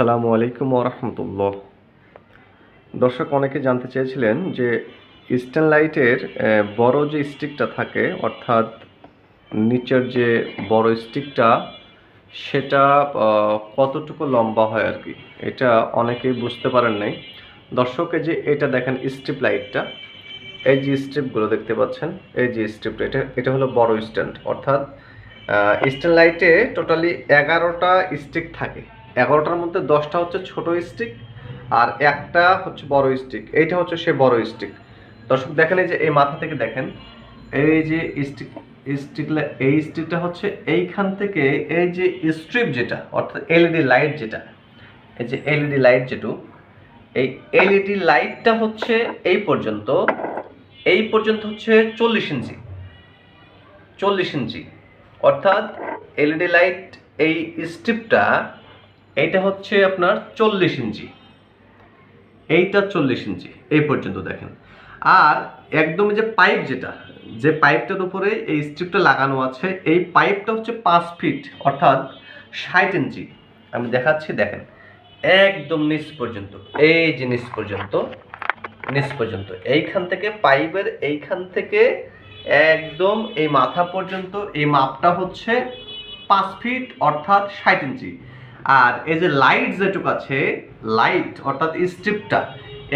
আসসালামু আলাইকুম রহমতুল্লাহ। দর্শক, অনেকে জানতে চেয়েছিলেন যে ইস্টার্ন লাইটের বড় যে স্টিকটা থাকে, অর্থাৎ নিচের যে বড় স্টিকটা, সেটা কতটুকু লম্বা হয় আর কি? এটা অনেকেই বুঝতে পারেন নাই। দর্শকে যে এটা দেখেন স্ট্রিপ লাইটটা, এই যে স্ট্রিপগুলো দেখতে পাচ্ছেন, এই যে স্ট্রিপটা, এটা এটা হলো বড় স্ট্যান্ড। অর্থাৎ স্ট্যান্ড লাইটে টোটালি এগারোটা স্টিক থাকে। এগারোটার মধ্যে দশটা হচ্ছে ছোট স্টিক আর একটা হচ্ছে বড় স্টিক এইটা হচ্ছে সে বড় স্টিক দর্শক, দেখেন এই যে এই মাথা থেকে দেখেন, এই যে স্টিক স্টিক এই স্টিকটা হচ্ছে এইখান থেকে এই যে স্ট্রিপ যেটা, অর্থাৎ এলইডি লাইট যেটা, এই যে এলইডি লাইট যেটু, এই এলইডি লাইটটা হচ্ছে এই পর্যন্ত এই পর্যন্ত হচ্ছে চল্লিশ ইঞ্চি চল্লিশ ইঞ্চি। অর্থাৎ এলইডি লাইট এই স্ট্রিপটা এইটা হচ্ছে আপনার চল্লিশ ইঞ্চি। এইটা চল্লিশ ইঞ্চি, এই পর্যন্ত দেখেন। আর একদম যে পাইপ যেটা, যে পাইপটার উপরে এই স্ট্রিপটা লাগানো আছে, এই পাইপটা হচ্ছে পাঁচ ফিট, অর্থাৎ ষাট ইঞ্চি। আমি দেখাচ্ছি, দেখেন। একদম নিচ পর্যন্ত, এই যে নিচ পর্যন্ত নিচ পর্যন্ত। এইখান থেকে পাইপের এইখান থেকে একদম এই মাথা পর্যন্ত এই মাপটা হচ্ছে পাঁচ ফিট, অর্থাৎ ষাট ইঞ্চি। আর এই যে লাইট যেটুকু আছে লাইট অর্থাৎ স্ট্রিপটা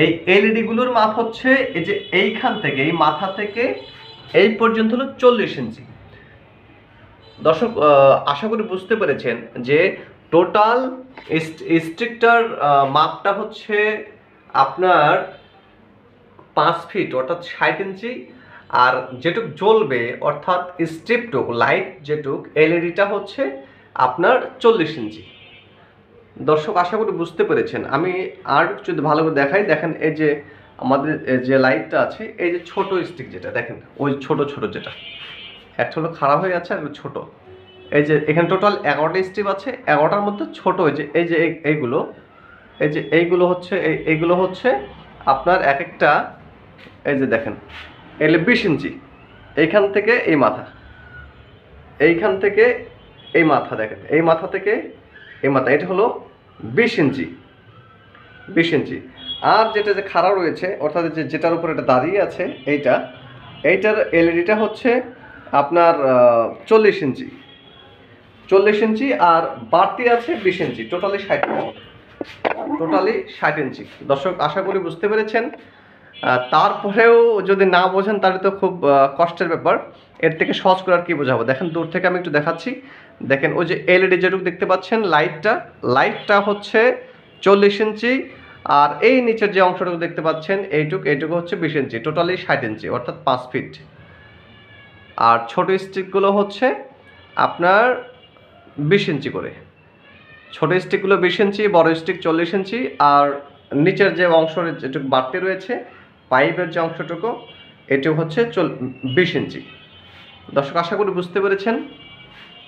এই এলইডি গুলোর মাপ হচ্ছে এই যে এইখান থেকে, এই মাথা থেকে এই পর্যন্ত হলো চল্লিশ ইঞ্চি। দর্শক আশা করি বুঝতে পেরেছেন যে টোটাল স্ট্রিকটার মাপটা হচ্ছে আপনার পাঁচ ফিট অর্থাৎ ষাট ইঞ্চি। আর যেটুক জ্বলবে, অর্থাৎ স্ট্রিপটুক লাইট যেটুক এলইডিটা হচ্ছে আপনার চল্লিশ ইঞ্চি। দর্শক আশা করি বুঝতে পেরেছেন। আমি আর যদি ভালো করে দেখাই, দেখেন এই যে আমাদের যে লাইটটা আছে, এই যে ছোট স্টিক যেটা, দেখেন, ওই ছোট ছোট যেটা। একটা হলো খারাপ হয়ে যাচ্ছে আর ছোট। এই যে এখানে টোটাল এগারোটা স্ট্রিপ আছে, এগারোটার মধ্যে ছোট যে, এই যে এই- এইগুলো, এই যে এইগুলো হচ্ছে, এই, এইগুলো হচ্ছে আপনার এক একটা এই যে দেখেন এলে বিশ ইঞ্চি, এইখান থেকে এই মাথা, এইখান থেকে এই মাথা দেখেন, এই মাথা থেকে এই মাথা, এটা হলো বিশ ইঞ্চি। বিশ ইঞ্চি। আর যেটা যে খাড়া রয়েছে, অর্থাৎ যে যেটার উপর এটা দাঁড়িয়ে আছে, এইটা, এইটার এলইডিটা হচ্ছে আপনার চল্লিশ ইঞ্চি। চল্লিশ ইঞ্চি আর বাড়তি আছে বিশ ইঞ্চি, টোটালি ষাট ইঞ্চি। টোটালি ষাট ইঞ্চি। দর্শক, আশা করি বুঝতে পেরেছেন। তারপরেও যদি না বোঝেন, তাহলে তো খুব কষ্টের ব্যাপার। এর থেকে সহজ আর কি বোঝাবো? দেখেন, দূর থেকে আমি একটু দেখাচ্ছি। দেখেন, ওই যে এলইডি যেটুকু দেখতে পাচ্ছেন লাইটটা লাইটটা হচ্ছে চল্লিশ ইঞ্চি, আর এই নিচের যে অংশটুকু দেখতে পাচ্ছেন, এইটুক, এইটুকু হচ্ছে বিশ ইঞ্চি টোটালি ষাট ইঞ্চি, অর্থাৎ পাঁচ ফিট আর ছোট স্টিকগুলো হচ্ছে আপনার বিশ ইঞ্চি করে। ছোট স্টিকগুলো বিশ ইঞ্চি, বড় স্টিক চল্লিশ ইঞ্চি, আর নিচের যে অংশ যেটুকু বাড়তি রয়েছে, পাইপের যে অংশটুকু এটি হচ্ছে চল, বিশ ইঞ্চি। দর্শক, আশা করি বুঝতে পেরেছেন।